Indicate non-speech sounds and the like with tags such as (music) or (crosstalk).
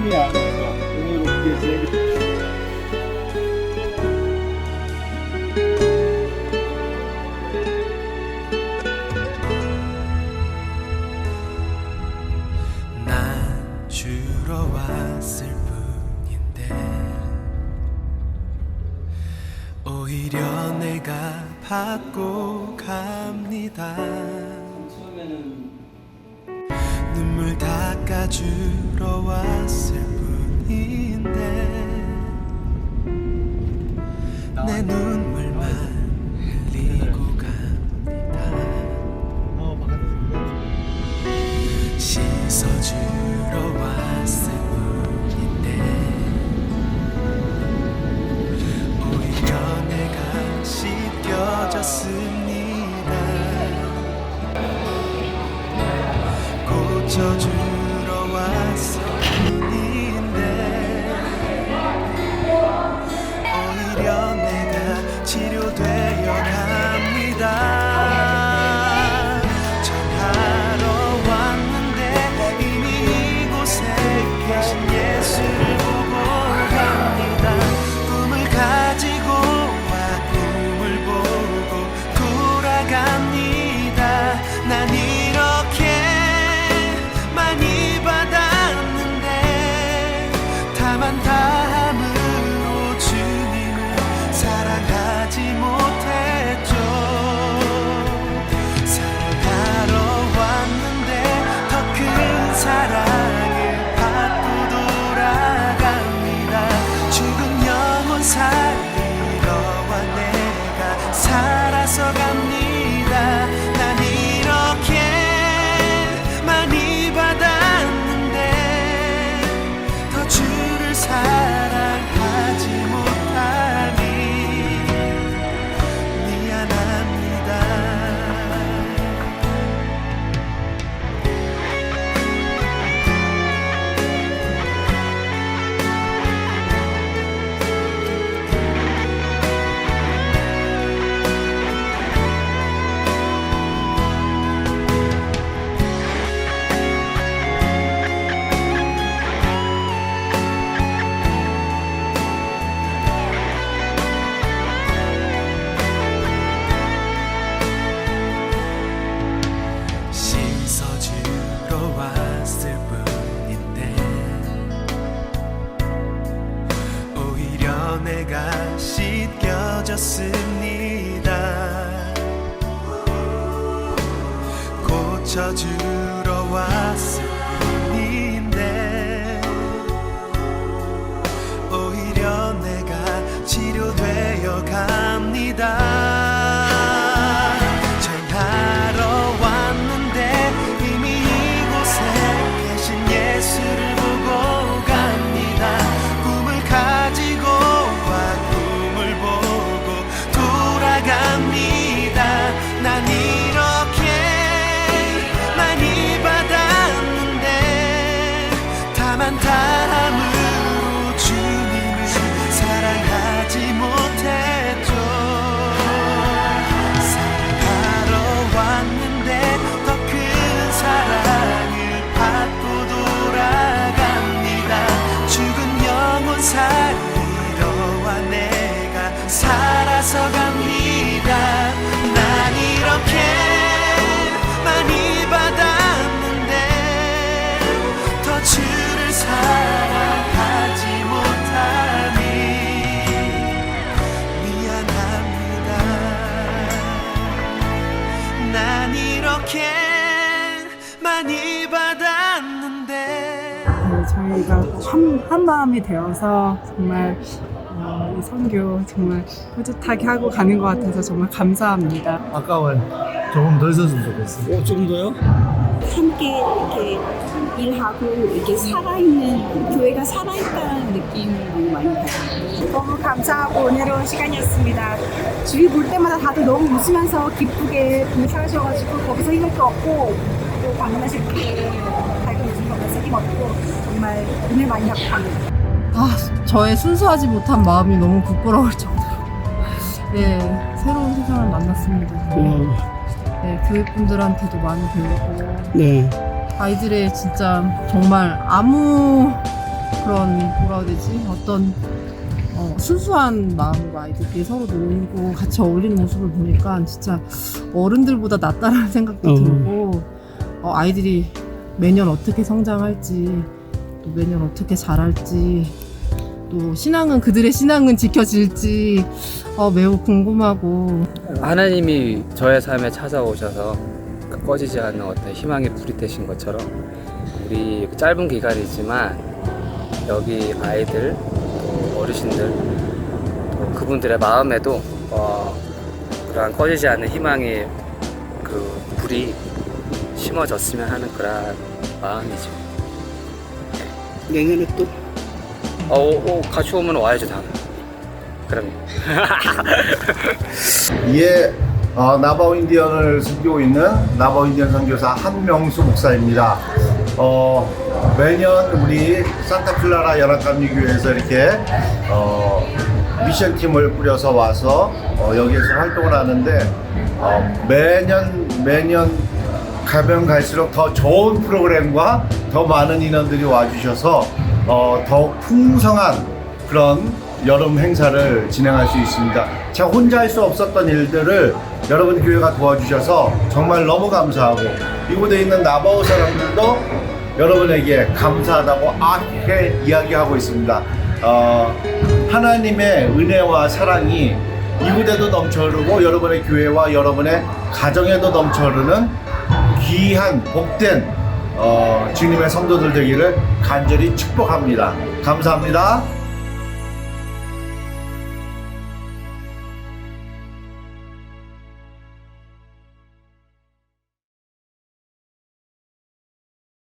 승리 안에서 은혜롭게 난 주러 왔을 뿐인데 오히려 내가 받고 갑니다 눈물 닦아주러 왔을 뿐인데 내 눈물만 흘리고 갑니다. 어, 씻어주러 왔을 뿐인데 오히려 내가 씻겨졌습니다 고쳐 내가 씻겨졌습니다. 고쳐주러 왔을 뿐인데 오히려 내가 치료되어 갑 이렇게 많이 받았는데 네, 저희가 한, 한 마음이 되어서 정말 어, 이 선교 정말 뿌듯하게 하고 가는 것 같아서 정말 감사합니다. 아까워요 조금 더 있었으면 좋겠어 어, 조금 더요? 함께 이렇게 일하고 이렇게 살아있는 교회가 살아있다는 느낌을 너무 많이 받아요. 너무 감사하고 은혜로운 시간이었습니다. 주위 볼 때마다 다들 너무 웃으면서 기쁘게 봉사하셔가지고 거기서 힘을 또 얻고 또 방문하실 분들 밝은 웃음 보면서 힘 얻고 정말 은혜 많이 받고 갑니다. 아, 저의 순수하지 못한 마음이 너무 부끄러울 정도로 네, 새로운 세상을 만났습니다. 네, 교육분들한테도 많이 배우고 네. 아이들의 진짜 정말 아무 그런 뭐라 해야 되지 어떤 어, 순수한 마음으로 아이들끼리 서로 놀고 같이 어울리는 모습을 보니까 진짜 어른들보다 낫다라는 (laughs) 생각도 어. 들고 어, 아이들이 매년 어떻게 성장할지 또 매년 어떻게 자랄지 또 신앙은 그들의 신앙은 지켜질지 어, 매우 궁금하고 하나님이 저의 삶에 찾아오셔서 그 꺼지지 않는 어떤 희망의 불이 되신 것처럼 우리 짧은 기간이지만 여기 아이들 또 어르신들 또 그분들의 마음에도 어, 그러한 꺼지지 않는 희망의 그 불이 심어졌으면 하는 그런 마음이죠. 내년에 또 어, 오, 오, 같이 오면 와야죠 당연. 그럼요. (laughs) 예, 어, 나바오 인디언을 섬기고 있는 나바오 인디언 선교사 한명수 목사입니다. 어, 매년 우리 산타클라라 연합감리교회에서 이렇게 어, 미션 팀을 꾸려서 와서 어, 여기에서 활동을 하는데 어, 매년 매년 가면 갈수록 더 좋은 프로그램과 더 많은 인원들이 와주셔서 어, 더욱 풍성한 그런 여름 행사를 진행할 수 있습니다. 제가 혼자 할 수 없었던 일들을 여러분 교회가 도와주셔서 정말 너무 감사하고 이곳에 있는 나바오 사람들도 여러분에게 감사하다고 아게 이야기하고 있습니다. 어, 하나님의 은혜와 사랑이 이곳에도 넘쳐 흐르고 여러분의 교회와 여러분의 가정에도 넘쳐 흐르는 귀한 복된 어, 주님의 성도들 되기를 간절히 축복합니다. 감사합니다.